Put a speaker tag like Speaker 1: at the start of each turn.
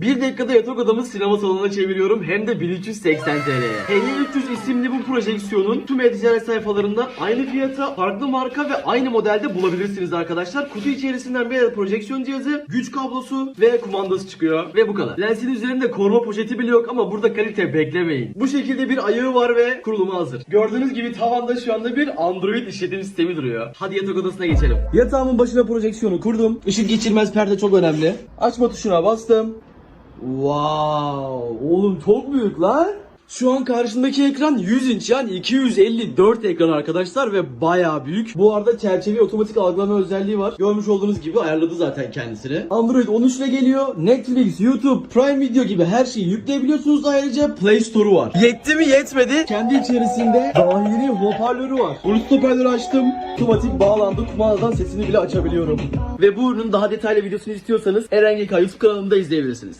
Speaker 1: Bir dakikada yatak odamı sinema salonuna çeviriyorum hem de 1380 TL'ye. 5300 isimli bu projeksiyonun tüm e-ticaret sayfalarında aynı fiyata, farklı marka ve aynı modelde bulabilirsiniz arkadaşlar. Kutu içerisinden bir projeksiyon cihazı, güç kablosu ve kumandası çıkıyor ve bu kadar. Lensin üzerinde koruma poşeti bile yok ama burada kalite beklemeyin. Bu şekilde bir ayağı var ve kuruluma hazır. Gördüğünüz gibi tavanda şu anda bir Android işletim sistemi duruyor. Hadi yatak odasına geçelim. Yatağımın başına projeksiyonu kurdum. Işık geçirmez perde çok önemli. Açma tuşuna bastım. Wow, oğlum çok büyük lan. Şu an karşındaki ekran 100 inç yani 254 ekran arkadaşlar ve bayağı büyük. Bu arada çerçeve otomatik algılama özelliği var. Görmüş olduğunuz gibi ayarladı zaten kendisini. Android 13 ile geliyor. Netflix, YouTube, Prime Video gibi her şeyi yükleyebiliyorsunuz. Ayrıca Play Store'u var. Yetti mi yetmedi. Kendi içerisinde dahili hoparlörü var. Bluetooth hoparlörü açtım. Otomatik bağlandı. Kumandadan sesini bile açabiliyorum. Ve bu ürünün daha detaylı videosunu istiyorsanız Eren YouTube kanalımda izleyebilirsiniz.